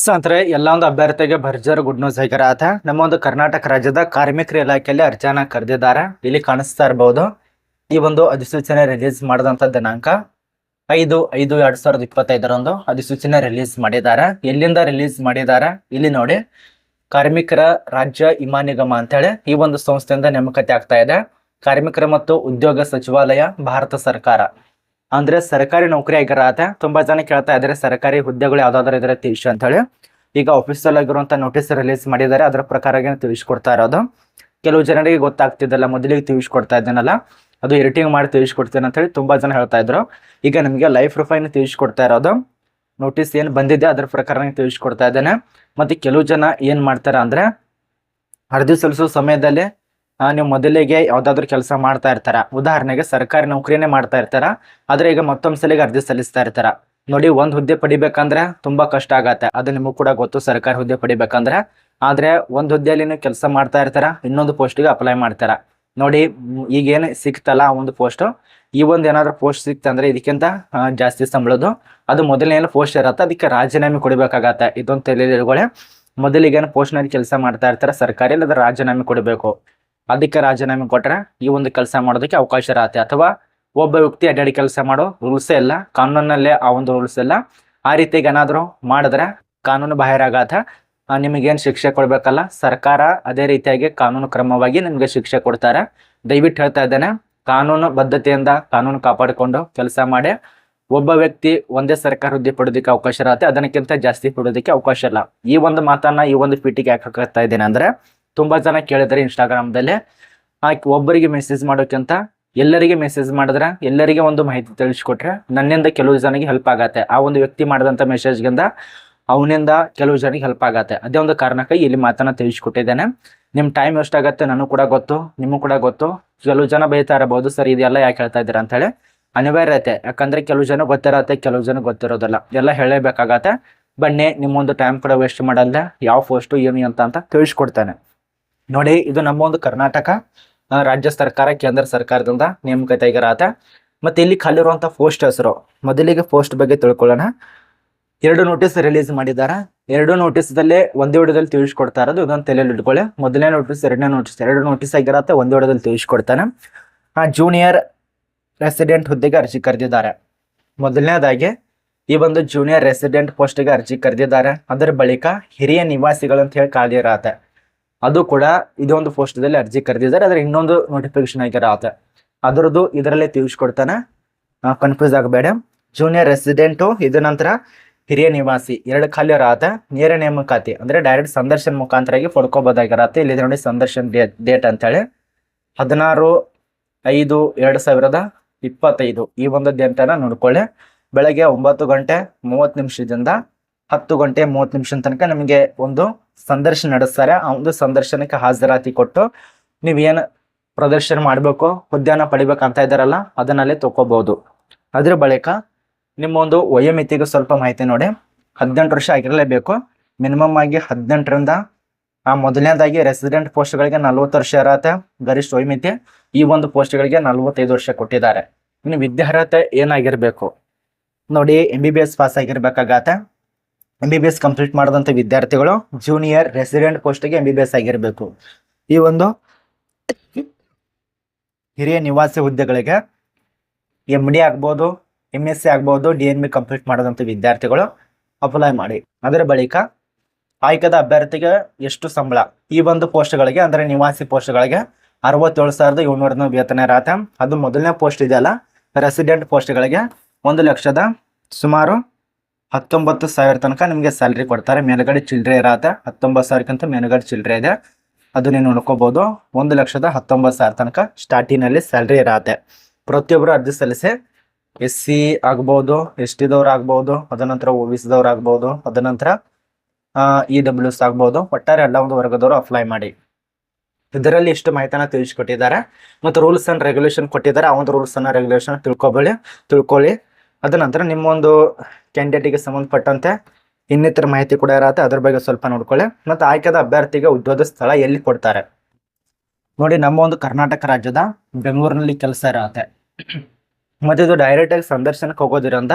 ಸ್ನೇಹಿತರೆ ಎಲ್ಲ ಒಂದು ಅಭ್ಯರ್ಥಿಗೆ ಭರ್ಜರ್ ಗುಡ್ ನ್ಯೂಸ್ ಆಗಿರತ್ತೆ ನಮ್ಮ ಒಂದು ಕರ್ನಾಟಕ ರಾಜ್ಯದ ಕಾರ್ಮಿಕರ ಇಲಾಖೆಯಲ್ಲಿ ಅರ್ಜಿಯನ್ನ ಕರೆದಿದ್ದಾರೆ. ಇಲ್ಲಿ ಕಾಣಿಸ್ತಾ ಇರಬಹುದು ಈ ಒಂದು ಅಧಿಸೂಚನೆ ರಿಲೀಸ್ ಮಾಡಿದಂತ ದಿನಾಂಕ ಐದು ಐದು ಎರಡ್ ಸಾವಿರದ ಇಪ್ಪತ್ತೈದರಂದು ಅಧಿಸೂಚನೆ ರಿಲೀಸ್ ಮಾಡಿದ್ದಾರೆ. ಎಲ್ಲಿಂದ ರಿಲೀಸ್ ಮಾಡಿದ್ದಾರೆ? ಇಲ್ಲಿ ನೋಡಿ, ಕಾರ್ಮಿಕರ ರಾಜ್ಯ ವಿಮಾ ನಿಗಮ ಅಂತೇಳಿ ಈ ಒಂದು ಸಂಸ್ಥೆಯಿಂದ ನೇಮಕತೆ ಆಗ್ತಾ ಇದೆ. ಕಾರ್ಮಿಕರ ಮತ್ತು ಉದ್ಯೋಗ ಸಚಿವಾಲಯ, ಭಾರತ ಸರ್ಕಾರ. ಅಂದ್ರೆ ಸರ್ಕಾರಿ ನೌಕರಿ ಆಗಿರತ್ತೆ. ತುಂಬಾ ಜನ ಕೇಳ್ತಾ ಇದ್ದಾರೆ ಸರ್ಕಾರಿ ಹುದ್ದೆಗಳು ಯಾವ್ದಾದ್ರು ಇದ್ರೆ ತಿಳಿಸಿ ಅಂತ ಹೇಳಿ ಈಗ ಆಫೀಸಲ್ ಆಗಿರುವಂತ ನೋಟಿಸ್ ರಿಲೀಸ್ ಮಾಡಿದ್ದಾರೆ, ಅದರ ಪ್ರಕಾರ ತಿಳಿಸ್ಕೊಡ್ತಾ ಇರೋದು. ಕೆಲವು ಜನರಿಗೆ ಗೊತ್ತಾಗ್ತಿದ್ದಲ್ಲ, ಮೊದಲಿಗೆ ತಿಳಿಸ್ಕೊಡ್ತಾ ಇದ್ದೇನಲ್ಲ, ಅದು ಎಡಿಟಿಂಗ್ ಮಾಡಿ ತಿಳಿಸ್ಕೊಡ್ತೇನೆ ಅಂತ ಹೇಳಿ ತುಂಬಾ ಜನ ಹೇಳ್ತಾ ಇದ್ರು. ಈಗ ನಿಮಗೆ ಲೈಫ್ ಪ್ರೊಫೈಲ್ ತಿಳಿಸ್ಕೊಡ್ತಾ ಇರೋದು. ನೋಟಿಸ್ ಏನ್ ಬಂದಿದೆ, ಅದ್ರ ಪ್ರಕಾರ ತಿಳಿಸ್ಕೊಡ್ತಾ ಇದ್ದೇನೆ. ಮತ್ತೆ ಕೆಲವು ಜನ ಏನ್ ಮಾಡ್ತಾರ ಅಂದ್ರೆ ಅರ್ಜಿ ಸಲ್ಲಿಸೋ ಸಮಯದಲ್ಲಿ ನೀವು ಮೊದಲಿಗೆ ಯಾವ್ದಾದ್ರು ಕೆಲಸ ಮಾಡ್ತಾ ಇರ್ತಾರ. ಉದಾಹರಣೆಗೆ ಸರ್ಕಾರಿ ನೌಕರಿನೇ ಮಾಡ್ತಾ ಇರ್ತಾರ. ಆದ್ರೆ ಈಗ ಮತ್ತೊಂದ್ ಸಲಿಗೆ ಅರ್ಜಿ ಸಲ್ಲಿಸ್ತಾ ಇರ್ತಾರ. ನೋಡಿ, ಒಂದ್ ಹುದ್ದೆ ಪಡಿಬೇಕಂದ್ರೆ ತುಂಬಾ ಕಷ್ಟ ಆಗತ್ತೆ. ಅದು ನಿಮಗೂ ಕೂಡ ಗೊತ್ತು, ಸರ್ಕಾರಿ ಹುದ್ದೆ ಪಡಿಬೇಕಂದ್ರೆ. ಆದ್ರೆ ಒಂದ್ ಹುದ್ದೆಯಲ್ಲಿ ಕೆಲಸ ಮಾಡ್ತಾ ಇರ್ತಾರ, ಇನ್ನೊಂದು ಪೋಸ್ಟಿಗೆ ಅಪ್ಲೈ ಮಾಡ್ತಾರ. ನೋಡಿ ಈಗೇನು ಸಿಕ್ತಲ್ಲ ಒಂದು ಪೋಸ್ಟ್. ಈ ಒಂದು ಏನಾದ್ರು ಪೋಸ್ಟ್ ಸಿಕ್ತಂದ್ರೆ ಇದಕ್ಕಿಂತ ಜಾಸ್ತಿ ಸಂಬಳದು ಅದು ಮೊದಲನೇ ಪೋಸ್ಟ್ ಇರತ್ತೆ, ಅದಕ್ಕೆ ರಾಜೀನಾಮೆ ಕೊಡಬೇಕಾಗತ್ತೆ. ಇದೊಂದು ತಲೆಗಳೇ ಮೊದಲಿಗೆ ಏನು ಪೋಸ್ಟ್ನಲ್ಲಿ ಕೆಲಸ ಮಾಡ್ತಾ ಇರ್ತಾರ, ಸರ್ಕಾರಿ ಅದ್ರ ರಾಜೀನಾಮೆ ಕೊಡಬೇಕು. ಅದಕ್ಕೆ ರಾಜೀನಾಮೆ ಕೊಟ್ಟರೆ ಈ ಒಂದು ಕೆಲಸ ಮಾಡೋದಕ್ಕೆ ಅವಕಾಶ ಇರತ್ತೆ. ಅಥವಾ ಒಬ್ಬ ವ್ಯಕ್ತಿ ಅಡ್ಡಾಡಿ ಕೆಲಸ ಮಾಡೋ ರೂಲ್ಸೇ ಇಲ್ಲ, ಕಾನೂನಲ್ಲೇ ಆ ಒಂದು ರೂಲ್ಸ್ ಇಲ್ಲ. ಆ ರೀತಿಗೆ ಏನಾದರೂ ಮಾಡಿದ್ರೆ ಕಾನೂನು ಬಾಹಿರ ಆಗಾತ ನಿಮಗೇನು ಶಿಕ್ಷೆ ಕೊಡಬೇಕಲ್ಲ, ಸರ್ಕಾರ ಅದೇ ರೀತಿಯಾಗಿ ಕಾನೂನು ಕ್ರಮವಾಗಿ ನಿಮಗೆ ಶಿಕ್ಷೆ ಕೊಡ್ತಾರೆ. ದಯವಿಟ್ಟು ಹೇಳ್ತಾ ಇದ್ದೇನೆ, ಕಾನೂನು ಬದ್ಧತೆಯಿಂದ ಕಾನೂನು ಕಾಪಾಡಿಕೊಂಡು ಕೆಲಸ ಮಾಡಿ. ಒಬ್ಬ ವ್ಯಕ್ತಿ ಒಂದೇ ಸರ್ಕಾರ ಹುದ್ದೆ ಪಡೋದಕ್ಕೆ ಅವಕಾಶ ಇರತ್ತೆ, ಅದಕ್ಕಿಂತ ಜಾಸ್ತಿ ಪಡೋದಕ್ಕೆ ಅವಕಾಶ ಇಲ್ಲ. ಈ ಒಂದು ಮಾತನ್ನ ಈ ಒಂದು ಪೀಟಿಗೆ ಯಾಕೆ ಹಾಕ್ತಾ ಇದ್ದೇನೆ ಅಂದ್ರೆ ತುಂಬಾ ಜನ ಕೇಳಿದ್ರೆ ಇನ್ಸ್ಟಾಗ್ರಾಮ್ದಲ್ಲಿ ಒಬ್ಬರಿಗೆ ಮೆಸೇಜ್ ಮಾಡೋಕ್ಕಿಂತ ಎಲ್ಲರಿಗೆ ಮೆಸೇಜ್ ಮಾಡಿದ್ರೆ ಎಲ್ಲರಿಗೆ ಒಂದು ಮಾಹಿತಿ ತಿಳಿಸ್ಕೊಟ್ರೆ ನನ್ನಿಂದ ಕೆಲವು ಜನಕ್ಕೆ ಹೆಲ್ಪ್ ಆಗತ್ತೆ. ಆ ಒಂದು ವ್ಯಕ್ತಿ ಮಾಡಿದಂಥ ಮೆಸೇಜ್ಗಿಂತ ಅವನಿಂದ ಕೆಲವು ಜನಕ್ಕೆ ಹೆಲ್ಪ್ ಆಗತ್ತೆ. ಅದೇ ಒಂದು ಕಾರಣಕ್ಕಾಗಿ ಇಲ್ಲಿ ಮಾತನ್ನ ತಿಳಿಸ್ಕೊಟ್ಟಿದ್ದೇನೆ. ನಿಮ್ಮ ಟೈಮ್ ಎಷ್ಟಾಗತ್ತೆ ನನಗೂ ಕೂಡ ಗೊತ್ತು, ನಿಮಗೂ ಕೂಡ ಗೊತ್ತು. ಕೆಲವು ಜನ ಬೈತಾ ಇರಬಹುದು, ಸರ್ ಇದೆಲ್ಲ ಯಾಕೆ ಹೇಳ್ತಾ ಇದ್ದೀರಾ ಅಂತ ಹೇಳಿ. ಅನಿವಾರ್ಯತೆ ಯಾಕಂದ್ರೆ ಕೆಲವು ಜನ ಗೊತ್ತಿರತ್ತೆ, ಕೆಲವು ಜನ ಗೊತ್ತಿರೋದಿಲ್ಲ. ಎಲ್ಲ ಹೇಳಲೇಬೇಕಾಗತ್ತೆ. ಬನ್ನಿ, ನಿಮ್ಮೊಂದು ಟೈಮ್ ಕೂಡ ವೇಸ್ಟ್ ಮಾಡಲ್ಲ ಯಾವ ಫೋಸ್ಟು ಏನು ಅಂತ ಅಂತ ತಿಳಿಸ್ಕೊಡ್ತಾನೆ. ನೋಡಿ, ಇದು ನಮ್ಮ ಒಂದು ಕರ್ನಾಟಕ ರಾಜ್ಯ ಸರ್ಕಾರ, ಕೇಂದ್ರ ಸರ್ಕಾರದಿಂದ ನೇಮಕತೆ ಆಗಿರತ್ತೆ ಮತ್ತೆ ಇಲ್ಲಿ ಖಾಲಿರುವಂತ ಪೋಸ್ಟ್ ಹೆಸರು ಮೊದಲಿಗೆ ಪೋಸ್ಟ್ ಬಗ್ಗೆ ತಿಳ್ಕೊಳ್ಳೋಣ. ಎರಡು ನೋಟಿಸ್ ರಿಲೀಸ್ ಮಾಡಿದ್ದಾರೆ ಎರಡು ನೋಟಿಸ್ದಲ್ಲೇ ಒಂದೇ ಹೊಡೆದಲ್ಲಿ ತಿಳಿಸ್ಕೊಡ್ತಾ ಇರೋದು, ಇದೊಂದು ತಲೆಯಲ್ಲಿ ಇಟ್ಕೊಳ್ಳಿ. ಮೊದಲನೇ ನೋಟಿಸ್, ಎರಡನೇ ನೋಟಿಸ್, ಎರಡು ನೋಟಿಸ್ ಆಗಿರತ್ತೆ, ಒಂದೇ ಹೊಡೆದಲ್ಲಿ ತಿಳಿಸ್ಕೊಡ್ತಾನೆ. ಆ ಜೂನಿಯರ್ ರೆಸಿಡೆಂಟ್ ಹುದ್ದೆಗೆ ಅರ್ಜಿ ಕರೆದಿದ್ದಾರೆ. ಮೊದಲನೇದಾಗಿ, ಈ ಒಂದು ಜೂನಿಯರ್ ರೆಸಿಡೆಂಟ್ ಪೋಸ್ಟ್ಗೆ ಅರ್ಜಿ ಕರೆದಿದ್ದಾರೆ. ಅದರ ಬಳಿಕ ಹಿರಿಯ ನಿವಾಸಿಗಳು ಅಂತ ಹೇಳಿ ಖಾಲಿ ಇರತ್ತೆ. ಅದು ಕೂಡ ಇದೊಂದು ಪೋಸ್ಟದಲ್ಲಿ ಅರ್ಜಿ ಕರೆದಿದ್ದಾರೆ. ಅದ್ರ ಇನ್ನೊಂದು ನೋಟಿಫಿಕೇಶನ್ ಆಗಿರತ್ತೆ ಅದರದ್ದು ಇದರಲ್ಲೇ ತಿಳಿಸ್ಕೊಡ್ತಾನೆ. ಕನ್ಫ್ಯೂಸ್ ಆಗಬೇಡ. ಜೂನಿಯರ್ ರೆಸಿಡೆಂಟು ಇದ ನಂತರ ಹಿರಿಯ ನಿವಾಸಿ, ಎರಡು ಖಾಲಿ ಆತ. ನೇರ ನೇಮಕಾತಿ, ಅಂದ್ರೆ ಡೈರೆಕ್ಟ್ ಸಂದರ್ಶನ ಮುಖಾಂತರಾಗಿ ಪಡ್ಕೋಬೋದಾಗಿರತ್ತೆ ಇಲ್ಲಿ ನೋಡಿ ಸಂದರ್ಶನ ಡೇಟ್ ಡೇಟ್ ಅಂತೇಳಿ. ಹದಿನಾರು ಐದು ಎರಡು ಸಾವಿರದ ಇಪ್ಪತ್ತೈದು. ಈ ಒಂದು ದಿನ ನೋಡ್ಕೊಳ್ಳಿ. ಬೆಳಗ್ಗೆ ಒಂಬತ್ತು ಗಂಟೆ ಮೂವತ್ತು ನಿಮಿಷದಿಂದ ಹತ್ತು ಗಂಟೆ ಮೂವತ್ತು ನಿಮಿಷದ ತನಕ ನಮಗೆ ಒಂದು ಸಂದರ್ಶನ ನಡೆಸ್ತಾರೆ. ಆ ಒಂದು ಸಂದರ್ಶನಕ್ಕೆ ಹಾಜರಾತಿ ಕೊಟ್ಟು ನೀವೇನು ಪ್ರದರ್ಶನ ಮಾಡಬೇಕು ಹುದ್ದೆನ ಪಡಿಬೇಕಂತ ಇದ್ದಾರಲ್ಲ, ಅದನ್ನಲ್ಲೇ ತಗೋಬಹುದು ಅದ್ರ ಬಳಿಕ ನಿಮ್ಮ ಒಂದು ವಯೋಮಿತಿಗೆ ಸ್ವಲ್ಪ ಮಾಹಿತಿ ನೋಡಿ. ಹದಿನೆಂಟು ವರ್ಷ ಆಗಿರಲೇಬೇಕು. ಮಿನಿಮಮ್ ಆಗಿ ಹದಿನೆಂಟರಿಂದ, ಆ ಮೊದಲನೇದಾಗಿ ರೆಸಿಡೆಂಟ್ ಪೋಸ್ಟ್ಗಳಿಗೆ ನಲ್ವತ್ತು ವರ್ಷ ಇರತ್ತೆ, ಗರಿಷ್ಠ ವಯೋಮಿತಿ. ಈ ಒಂದು ಪೋಸ್ಟ್ಗಳಿಗೆ ನಲ್ವತ್ತೈದು ವರ್ಷ ಕೊಟ್ಟಿದ್ದಾರೆ. ಇನ್ನು ವಿದ್ಯಾರ್ಹತೆ ಏನಾಗಿರಬೇಕು? ನೋಡಿ M B B S pass ಆಗಿರ್ಬೇಕಾಗತ್ತೆ. M B B S complete ಮಾಡಿದಂಥ ವಿದ್ಯಾರ್ಥಿಗಳು ಜೂನಿಯರ್ ರೆಸಿಡೆಂಟ್ ಪೋಸ್ಟ್ಗೆ ಎಂ ಬಿ ಬಿ ಎಸ್ ಆಗಿರಬೇಕು. ಈ ಒಂದು ಹಿರಿಯ ನಿವಾಸಿ ಹುದ್ದೆಗಳಿಗೆ ಎಂ ಡಿ ಆಗ್ಬೋದು ಎಂ ಎಸ್ ಸಿ ಆಗ್ಬೋದು ಡಿ ಎನ್ ಬಿ ಕಂಪ್ಲೀಟ್ ಮಾಡಿದಂಥ ವಿದ್ಯಾರ್ಥಿಗಳು ಅಪ್ಲೈ ಮಾಡಿ. ಅದರ ಬಳಿಕ ಆಯ್ಕೆದ ಅಭ್ಯರ್ಥಿಗೆ ಎಷ್ಟು ಸಂಬಳ? ಈ ಒಂದು ಪೋಸ್ಟ್ಗಳಿಗೆ ಅಂದರೆ ನಿವಾಸಿ ಪೋಸ್ಟ್ಗಳಿಗೆ ಅರವತ್ತೇಳು ಸಾವಿರದ ಏಳ್ನೂರ ವೇತನ ಇರತ್ತೆ ಅದು ಮೊದಲನೇ ಪೋಸ್ಟ್ ಇದೆಯಲ್ಲ ರೆಸಿಡೆಂಟ್ ಪೋಸ್ಟ್ಗಳಿಗೆ ಒಂದು ಲಕ್ಷದ ಸುಮಾರು ಹತ್ತೊಂಬತ್ತು ಸಾವಿರ ತನಕ ನಿಮಗೆ ಸ್ಯಾಲ್ರಿ ಕೊಡ್ತಾರೆ. ಮೇಲುಗಡೆ ಚಿಲ್ಲರೆ ಇರತ್ತೆ. ಹತ್ತೊಂಬತ್ತು ಸಾವಿರಕ್ಕಿಂತ ಮೇಲುಗಡೆ ಚಿಲ್ಲರೆ ಇದೆ. ಅದು ನೀವು ನೋಡ್ಕೋಬೋದು. ಒಂದು ಲಕ್ಷದ ಹತ್ತೊಂಬತ್ತು ಸಾವಿರ ತನಕ ಸ್ಟಾರ್ಟಿನಲ್ಲಿ ಸ್ಯಾಲ್ರಿ ಇರತ್ತೆ. ಪ್ರತಿಯೊಬ್ಬರು ಅರ್ಜಿ ಸಲ್ಲಿಸಿ ಎಸ್ ಸಿ ಆಗ್ಬೋದು, ಎಸ್ ಟಿದವ್ರು ಆಗ್ಬೋದು, ಅದನಂತರ ಒ ಬಿ ಸಿದವ್ರು ಆಗ್ಬೋದು, ಅದನಂತರ ಇ ಡಬ್ಲ್ಯೂ ಎಸ್ ಆಗ್ಬೋದು. ಒಟ್ಟಾರೆ ಎಲ್ಲ ಒಂದು ವರ್ಗದವರು ಅಪ್ಲೈ ಮಾಡಿ. ಇದರಲ್ಲಿ ಇಷ್ಟು ಮಾಹಿತಿನ ತಿಳಿಸ್ಕೊಟ್ಟಿದ್ದಾರೆ. ಮತ್ತು ರೂಲ್ಸ್ ಆ್ಯಂಡ್ ರೆಗ್ಯುಲೇಷನ್ ಕೊಟ್ಟಿದ್ದಾರೆ. ಆ ಒಂದು ರೂಲ್ಸ್ ಅನ್ನ ರೆಗ್ಯುಲೇಷನ್ ತಿಳ್ಕೊಬೇಡಿ ತಿಳ್ಕೊಳ್ಳಿ. ಅದ ನಂತರ ನಿಮ್ಮ ಒಂದು ಕ್ಯಾಂಡಿಡೇಟಿಗೆ ಸಂಬಂಧಪಟ್ಟಂತೆ ಇನ್ನಿತರ ಮಾಹಿತಿ ಕೂಡ ಇರತ್ತೆ. ಅದ್ರ ಬಗ್ಗೆ ಸ್ವಲ್ಪ ನೋಡ್ಕೊಳ್ಳಿ. ಮತ್ತು ಆಯ್ಕೆದ ಅಭ್ಯರ್ಥಿಗೆ ಉದ್ಯೋಗ ಸ್ಥಳ ಎಲ್ಲಿ ಕೊಡ್ತಾರೆ? ನೋಡಿ ನಮ್ಮ ಒಂದು ಕರ್ನಾಟಕ ರಾಜ್ಯದ ಬೆಂಗಳೂರಿನಲ್ಲಿ ಕೆಲಸ ಇರತ್ತೆ. ಮತ್ತೆ ಇದು ಡೈರೆಕ್ಟ್ ಆಗಿ ಸಂದರ್ಶನಕ್ಕೆ ಹೋಗೋದಿರಂದ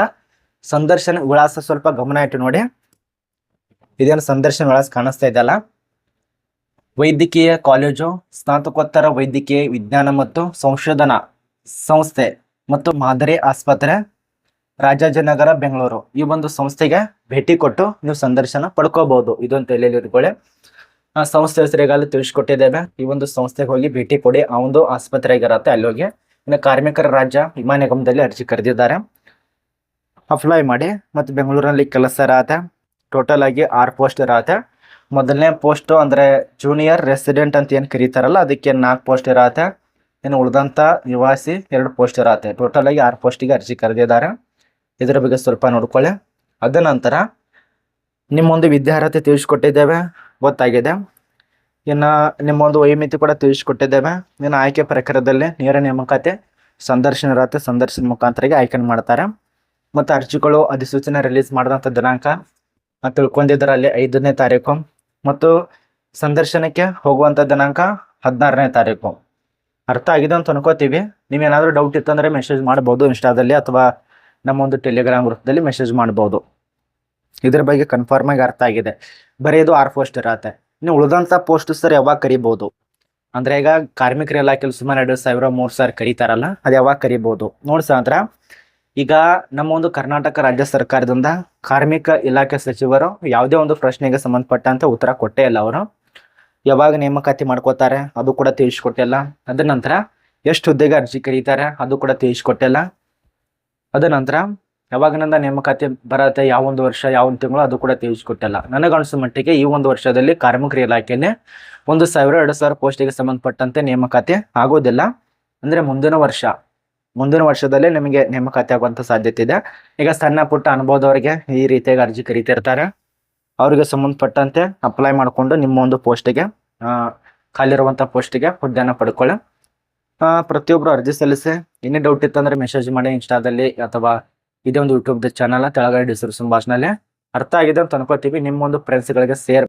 ಸಂದರ್ಶನ ವಿಳಾಸ ಸ್ವಲ್ಪ ಗಮನ ಇಟ್ಟು ನೋಡಿ. ಇದೇನು ಸಂದರ್ಶನ ವಿಳಾಸ ಕಾಣಿಸ್ತಾ ಇದೆಯಲ್ಲ? ವೈದ್ಯಕೀಯ ಕಾಲೇಜು, ಸ್ನಾತಕೋತ್ತರ ವೈದ್ಯಕೀಯ ವಿಜ್ಞಾನ ಮತ್ತು ಸಂಶೋಧನಾ ಸಂಸ್ಥೆ ಮತ್ತು ಮಾದರಿ ಆಸ್ಪತ್ರೆ ರಾಜಾಜಿನಗರ, ಬೆಂಗಳೂರು. ಈ ಒಂದು ಸಂಸ್ಥೆಗೆ ಭೇಟಿ ಕೊಟ್ಟು ನೀವು ಸಂದರ್ಶನ ಪಡ್ಕೋಬಹುದು. ಇದೊಂದು ತಲೆಯಲ್ಲಿ ಆ, ಸಂಸ್ಥೆ ಹೆಸರಿಗಾಗಲೇ ತಿಳಿಸ್ಕೊಟ್ಟಿದ್ದೇವೆ. ಈ ಒಂದು ಸಂಸ್ಥೆಗೆ ಹೋಗಿ ಭೇಟಿ ಕೊಡಿ. ಆ ಒಂದು ಆಸ್ಪತ್ರೆಗಿರತ್ತೆ ಅಲ್ಲಿ ಹೋಗಿ ಇನ್ನು ಕಾರ್ಮಿಕರ ರಾಜ್ಯ ವಿಮಾ ನಿಗಮದಲ್ಲಿ ಅರ್ಜಿ ಕರೆದಿದ್ದಾರೆ. ಅಪ್ಲೈ ಮಾಡಿ. ಮತ್ತು ಬೆಂಗಳೂರಿನಲ್ಲಿ ಕೆಲಸ ಇರತ್ತೆ. ಟೋಟಲ್ ಆಗಿ ಆರು ಪೋಸ್ಟ್ ಇರತ್ತೆ. ಮೊದಲನೇ ಪೋಸ್ಟ್ ಅಂದರೆ ಜೂನಿಯರ್ ರೆಸಿಡೆಂಟ್ ಅಂತ ಏನು ಕರೀತಾರಲ್ಲ, ಅದಕ್ಕೆ ನಾಲ್ಕು ಪೋಸ್ಟ್ ಇರತ್ತೆ. ಇನ್ನು ಉಳಿದಂಥ ನಿವಾಸಿ ಎರಡು ಪೋಸ್ಟ್ ಇರತ್ತೆ. ಟೋಟಲ್ ಆಗಿ ಆರು ಪೋಸ್ಟಿಗೆ ಅರ್ಜಿ ಕರೆದಿದ್ದಾರೆ. ಇದರ ಬಗ್ಗೆ ಸ್ವಲ್ಪ ನೋಡ್ಕೊಳ್ಳಿ. ಅದ ನಂತರ ನಿಮ್ಮೊಂದು ವಿದ್ಯಾರ್ಹತೆ ತಿಳಿಸ್ಕೊಟ್ಟಿದ್ದೇವೆ ಗೊತ್ತಾಗಿದೆ. ಇನ್ನು ನಿಮ್ಮೊಂದು ವೈಮಿತಿ ಕೂಡ ತಿಳಿಸ್ಕೊಟ್ಟಿದ್ದೇವೆ. ಇನ್ನು ಆಯ್ಕೆ ಪ್ರಕಾರದಲ್ಲಿ ನೇರ ನೇಮಕಾತಿ ಸಂದರ್ಶನ ಇರತ್ತೆ ಸಂದರ್ಶನ ಮುಖಾಂತರಗೆ ಆಯ್ಕೆ ಮಾಡ್ತಾರೆ. ಮತ್ತು ಅರ್ಜಿಗಳು ಅಧಿಸೂಚನೆ ರಿಲೀಸ್ ಮಾಡಿದಂಥ ದಿನಾಂಕ ಆ, ತಿಳ್ಕೊಂಡಿದ್ದರಲ್ಲಿ ಐದನೇ ತಾರೀಕು. ಮತ್ತು ಸಂದರ್ಶನಕ್ಕೆ ಹೋಗುವಂಥ ದಿನಾಂಕ ಹದಿನಾರನೇ ತಾರೀಕು. ಅರ್ಥ ಆಗಿದೆ ಅಂತ ಅನ್ಕೋತೀವಿ. ನೀವೇನಾದರೂ ಡೌಟ್ ಇತ್ತಂದರೆ ಮೆಸೇಜ್ ಮಾಡ್ಬೋದು ಇನ್ಸ್ಟಾದಲ್ಲಿ ಅಥವಾ ನಮ್ಮ ಒಂದು ಟೆಲಿಗ್ರಾಮ್ ಗ್ರೂಪ್ದಲ್ಲಿ ಮೆಸೇಜ್ ಮಾಡ್ಬೋದು. ಇದ್ರ ಬಗ್ಗೆ ಕನ್ಫರ್ಮ್ ಆಗಿ ಅರ್ಥ ಆಗಿದೆ. ಬರೀ ಇದು ಆರ್ ಪೋಸ್ಟ್ ಇರತ್ತೆ ಇನ್ನು ಉಳಿದಂಥ ಪೋಸ್ಟ್ ಸರ್ ಯಾವಾಗ ಕರಿಬೋದು? ಅಂದರೆ ಈಗ ಕಾರ್ಮಿಕರ ಇಲಾಖೆಯಲ್ಲಿ ಸುಮಾರು ಎರಡು ಸಾವಿರ, ಮೂರು ಸಾವಿರ ಕರೀತಾರಲ್ಲ, ಅದು ಯಾವಾಗ ಕರಿಬೋದು? ನೋಡಿ ಸಾಂದ್ರ ಈಗ ನಮ್ಮ ಒಂದು ಕರ್ನಾಟಕ ರಾಜ್ಯ ಸರ್ಕಾರದಿಂದ ಕಾರ್ಮಿಕ ಇಲಾಖೆ ಸಚಿವರು ಯಾವುದೇ ಒಂದು ಪ್ರಶ್ನೆಗೆ ಸಂಬಂಧಪಟ್ಟಂಥ ಉತ್ತರ ಕೊಟ್ಟೇ ಇಲ್ಲ ಅವರು. ಯಾವಾಗ ನೇಮಕಾತಿ ಮಾಡ್ಕೋತಾರೆ, ಅದು ಕೂಡ ತಿಳಿಸ್ಕೊಟ್ಟಿಲ್ಲ. ಅದ ನಂತರ ಎಷ್ಟು ಹುದ್ದೆಗೆ ಅರ್ಜಿ ಕರೀತಾರೆ, ಅದು ಕೂಡ ತಿಳಿಸ್ಕೊಟ್ಟಿಲ್ಲ. ಅದ ನಂತರ ಯಾವಾಗಿನಿಂದ ನೇಮಕಾತಿ ಬರತ್ತೆ, ಯಾವ ಒಂದು ವರ್ಷ, ಯಾವ ಒಂದು ತಿಂಗಳು, ಅದು ಕೂಡ ತಿಳಿಸ್ಕೊಟ್ಟಿಲ್ಲ. ನನಗನ್ಸೋ ಮಟ್ಟಿಗೆ ಈ ಒಂದು ವರ್ಷದಲ್ಲಿ ಕಾರ್ಮಿಕರ ಇಲಾಖೆಯಲ್ಲಿ ಒಂದು ಸಾವಿರ, ಎರಡು ಸಾವಿರ ಪೋಸ್ಟಿಗೆ ಸಂಬಂಧಪಟ್ಟಂತೆ ನೇಮಕಾತಿ ಆಗೋದಿಲ್ಲ. ಅಂದ್ರೆ ಮುಂದಿನ ವರ್ಷ, ಮುಂದಿನ ವರ್ಷದಲ್ಲಿ ನಿಮಗೆ ನೇಮಕಾತಿ ಆಗುವಂಥ ಸಾಧ್ಯತೆ ಇದೆ. ಈಗ ಸಣ್ಣ ಪುಟ್ಟ ಅನುಭವದವರಿಗೆ ಈ ರೀತಿಯಾಗಿ ಅರ್ಜಿ ಕರಿತಿರ್ತಾರೆ. ಅವರಿಗೆ ಸಂಬಂಧಪಟ್ಟಂತೆ ಅಪ್ಲೈ ಮಾಡಿಕೊಂಡು ನಿಮ್ಮ ಒಂದು ಪೋಸ್ಟಿಗೆ ಖಾಲಿ ಇರುವಂಥ ಪೋಸ್ಟಿಗೆ ಹುದ್ದೆಯನ್ನು ಪಡ್ಕೊಳ್ಳಿ. ಪ್ರತಿಯೊಬ್ರು ಅರ್ಜಿ ಸಲ್ಲಿಸಿ ಏನೇ ಡೌಟ್ ಇತ್ತಂದ್ರೆ ಮೆಸೇಜ್ ಮಾಡಿ ಇನ್ಸ್ಟಾದಲ್ಲಿ ಅಥವಾ ಇದೇ ಒಂದು ಯೂಟ್ಯೂಬ್ ಚಾನಲ್ ತೆಳಗಡೆ ಡಿಸ್ಕ್ರಿಪ್ಷನ್ ಬಾಕ್ಸ್ನಲ್ಲಿ ಅರ್ಥ ಆಗಿದೆ ಅಂತ ಅನ್ಕೋತೀವಿ ನಿಮ್ಮೊಂದು ಫ್ರೆಂಡ್ಸ್ಗಳಿಗೆ ಶೇರ್